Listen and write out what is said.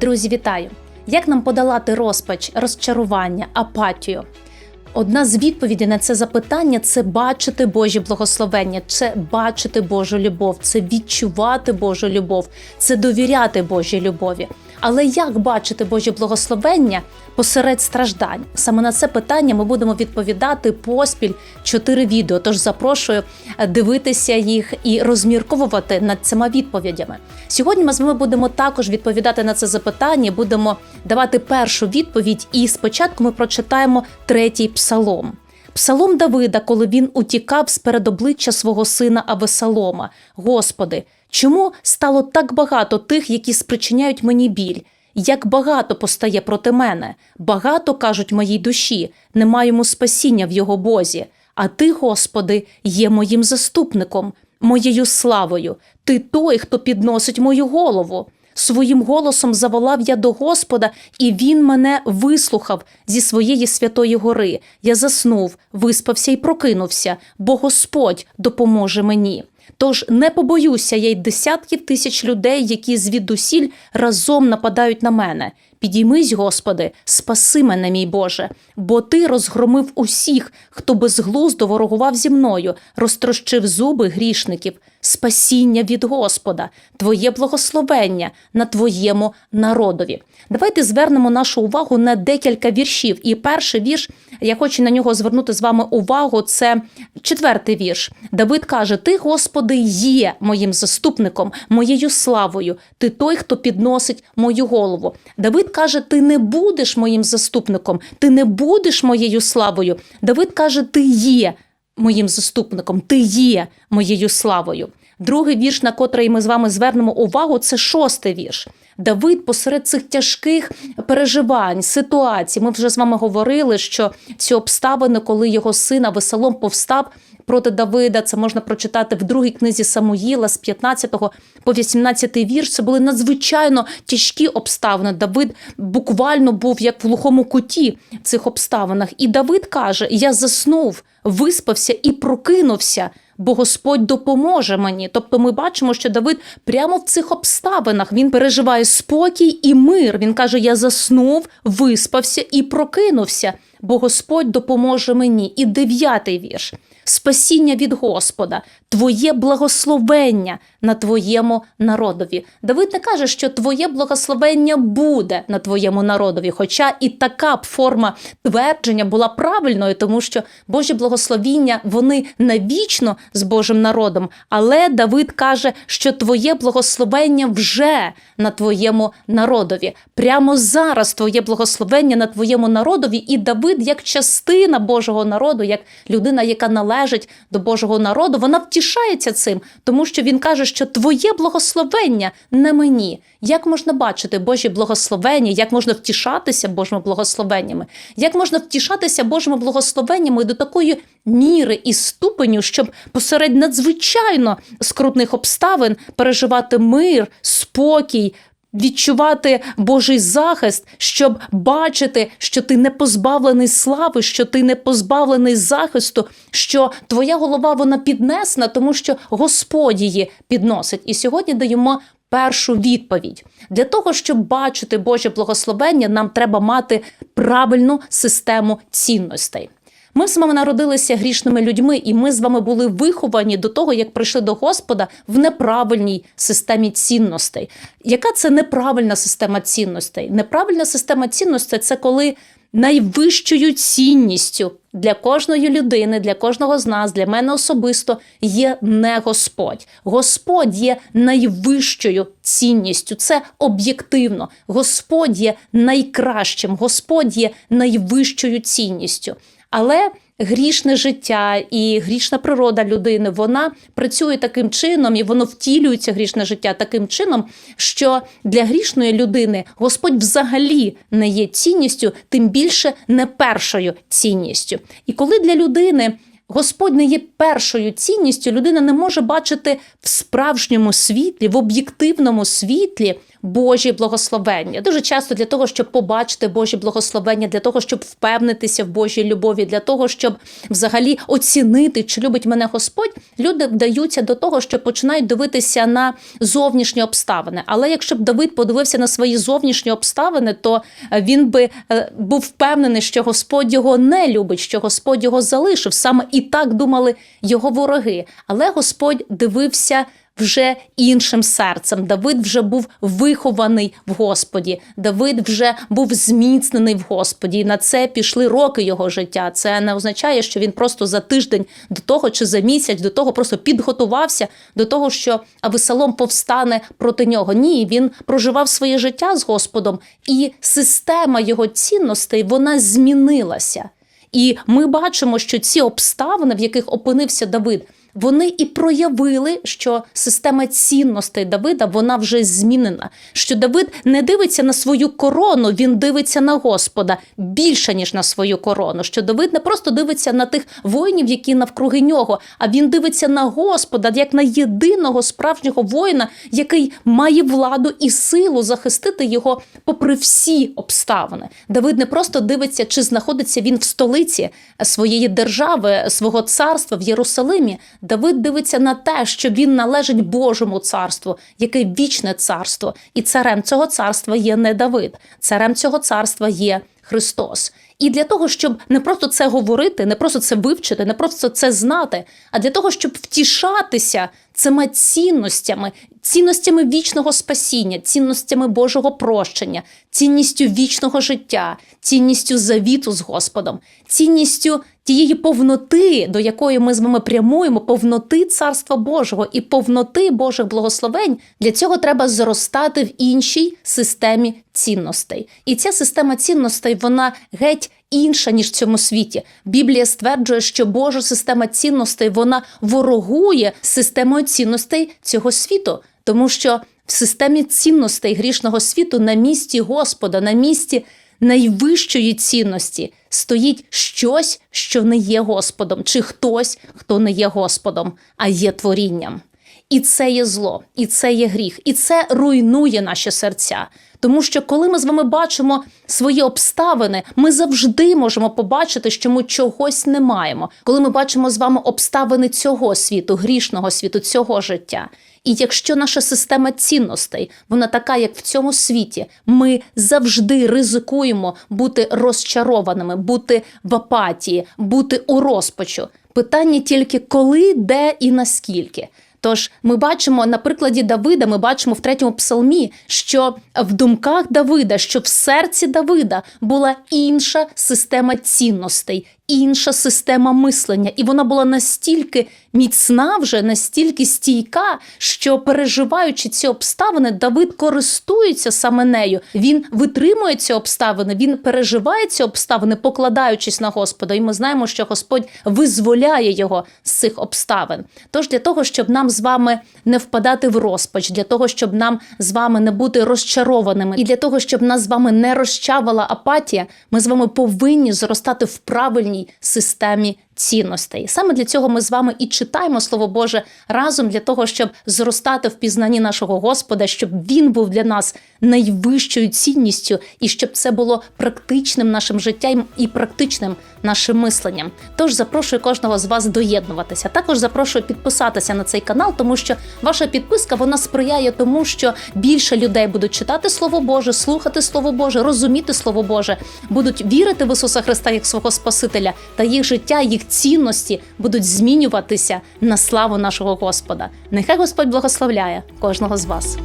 Друзі, вітаю! Як нам подолати розпач, розчарування, апатію? Одна з відповідей на це запитання це бачити Божі благословення, це бачити Божу любов, це відчувати Божу любов, це довіряти Божій любові. Але як бачити Божі благословення посеред страждань? Саме на це питання ми будемо відповідати поспіль чотири відео. Тож запрошую е, дивитися їх і розмірковувати над цими відповідями. Сьогодні ми з вами будемо також відповідати на це запитання. Будемо давати першу відповідь. І спочатку ми прочитаємо третій псалом. Псалом Давида, коли він утікав з перед обличчя свого сина Авесалома. Господи, чому стало так багато тих, які спричиняють мені біль? Як багато постає проти мене, багато кажуть моїй душі, нема йому спасіння в його бозі. А ти, Господи, є моїм заступником, моєю славою. Ти той, хто підносить мою голову. Своїм голосом заволав я до Господа, і він мене вислухав зі своєї святої гори. Я заснув, виспався і прокинувся, бо Господь допоможе мені. Тож не побоюся я й десятків тисяч людей, які звідусіль разом нападають на мене. Підіймись, Господи, спаси мене, мій Боже, бо ти розгромив усіх, хто безглуздо ворогував зі мною, розтрощив зуби грішників, спасіння від Господа, Твоє благословення на Твоєму народові. Давайте звернемо нашу увагу на декілька віршів. І перший вірш, я хочу на нього звернути з вами увагу. Це четвертий вірш. Давид каже: Ти, Господи, є моїм заступником, моєю славою. Ти той, хто підносить мою голову. Давид каже: Ти не будеш моїм заступником, ти не будеш моєю славою. Давид каже: Ти є моїм заступником, ти є моєю славою. Другий вірш, на котрий ми з вами звернемо увагу, це шостий вірш. Давид посеред цих тяжких переживань, ситуацій. Ми вже з вами говорили, що ці обставини, коли його син веселом повстав проти Давида, це можна прочитати в другій книзі Самуїла з 15 по 18 вірш. Це були надзвичайно тяжкі обставини. Давид буквально був як в глухому куті в цих обставинах. І Давид каже: Я заснув, виспався і прокинувся бо Господь допоможе мені. Тобто, ми бачимо, що Давид прямо в цих обставинах він переживає спокій і мир. Він каже: Я заснув, виспався і прокинувся, бо Господь допоможе мені. І дев'ятий вірш. Спасіння від Господа, Твоє благословення на Твоєму народові. Давид не каже, що Твоє благословення буде на Твоєму народові. Хоча і така б форма твердження була правильною, тому що Божі благословіння вони навічно з Божим народом. Але Давид каже, що Твоє благословення вже на Твоєму народові. Прямо зараз Твоє благословення на Твоєму народові, і Давид, як частина Божого народу, як людина, яка належить до Божого народу, вона втішається цим, тому що він каже, що Твоє благословення на мені. Як можна бачити Божі благословення, як можна втішатися Божими благословеннями, як можна втішатися Божими благословеннями до такої міри і ступеню, щоб посеред надзвичайно скрутних обставин переживати мир, спокій. Відчувати Божий захист, щоб бачити, що ти не позбавлений слави, що ти не позбавлений захисту, що твоя голова вона піднесена, тому що Господь її підносить. І сьогодні даємо першу відповідь. Для того, щоб бачити Боже благословення, нам треба мати правильну систему цінностей. Ми з вами народилися грішними людьми, і ми з вами були виховані до того, як прийшли до Господа в неправильній системі цінностей. Яка це неправильна система цінностей? Неправильна система цінностей це коли найвищою цінністю для кожної людини, для кожного з нас, для мене особисто є не Господь. Господь є найвищою цінністю. Це об'єктивно. Господь є найкращим, Господь є найвищою цінністю. Але грішне життя і грішна природа людини вона працює таким чином, і воно втілюється грішне життя таким чином, що для грішної людини Господь взагалі не є цінністю, тим більше не першою цінністю. І коли для людини Господь не є першою цінністю, людина не може бачити в справжньому світлі, в об'єктивному світлі Божі благословення. Дуже часто для того, щоб побачити Божі благословення, для того, щоб впевнитися в Божій любові, для того, щоб взагалі оцінити, чи любить мене Господь, люди вдаються до того, що починають дивитися на зовнішні обставини. Але якщо б Давид подивився на свої зовнішні обставини, то е, він би е, був впевнений, що Господь його не любить, що Господь його залишив. Саме і так думали його вороги. Але Господь дивився вже іншим серцем. Давид вже був вихований в Господі. Давид вже був зміцнений в Господі. І на це пішли роки його життя. Це не означає, що він просто за тиждень до того чи за місяць до того просто підготувався до того, що Авесалом повстане проти нього. Ні, він проживав своє життя з Господом, і система його цінностей вона змінилася. І ми бачимо, що ці обставини, в яких опинився Давид, вони і проявили, що система цінностей Давида вона вже змінена. Що Давид не дивиться на свою корону, він дивиться на Господа більше ніж на свою корону. Що Давид не просто дивиться на тих воїнів, які навкруги нього, а він дивиться на Господа як на єдиного справжнього воїна, який має владу і силу захистити його попри всі обставини. Давид не просто дивиться, чи знаходиться він в столиці своєї держави, свого царства в Єрусалимі. Давид дивиться на те, що він належить Божому царству, яке вічне царство, і царем цього царства є не Давид, царем цього царства є Христос. І для того, щоб не просто це говорити, не просто це вивчити, не просто це знати, а для того, щоб втішатися цими цінностями, цінностями вічного спасіння, цінностями Божого прощення, цінністю вічного життя, цінністю завіту з Господом, цінністю тієї повноти, до якої ми з вами прямуємо, повноти Царства Божого і повноти Божих благословень. Для цього треба зростати в іншій системі цінностей. І ця система цінностей вона геть інша ніж в цьому світі. Біблія стверджує, що Божа система цінностей вона ворогує системою цінностей цього світу, тому що в системі цінностей грішного світу на місці Господа, на місці найвищої цінності стоїть щось, що не є Господом, чи хтось, хто не є Господом, а є творінням. І це є зло, і це є гріх, і це руйнує наші серця. Тому що коли ми з вами бачимо свої обставини, ми завжди можемо побачити, що ми чогось не маємо. Коли ми бачимо з вами обставини цього світу, грішного світу, цього життя. І якщо наша система цінностей, вона така, як в цьому світі, ми завжди ризикуємо бути розчарованими, бути в апатії, бути у розпачу. Питання тільки коли, де і наскільки. Тож ми бачимо на прикладі Давида, ми бачимо в третьому псалмі, що в думках Давида, що в серці Давида була інша система цінностей, інша система мислення, і вона була настільки міцна, вже настільки стійка, що переживаючи ці обставини, Давид користується саме нею. Він витримує ці обставини, він переживає ці обставини, покладаючись на Господа. І ми знаємо, що Господь визволяє його з цих обставин. Тож для того, щоб нам з вами не впадати в розпач, для того, щоб нам з вами не бути розчарованими, і для того, щоб нас з вами не розчавила апатія, ми з вами повинні зростати в правильній системі цінностей. Саме для цього ми з вами і читаємо Слово Боже разом для того, щоб зростати в пізнанні нашого Господа, щоб він був для нас найвищою цінністю, і щоб це було практичним нашим життям і практичним нашим мисленням. Тож запрошую кожного з вас доєднуватися. Також запрошую підписатися на цей канал, тому що ваша підписка вона сприяє тому, що більше людей будуть читати Слово Боже, слухати Слово Боже, розуміти Слово Боже, будуть вірити в Ісуса Христа як свого Спасителя, та їх життя, їх цінності будуть змінюватися на славу нашого Господа. Нехай Господь благословляє кожного з вас.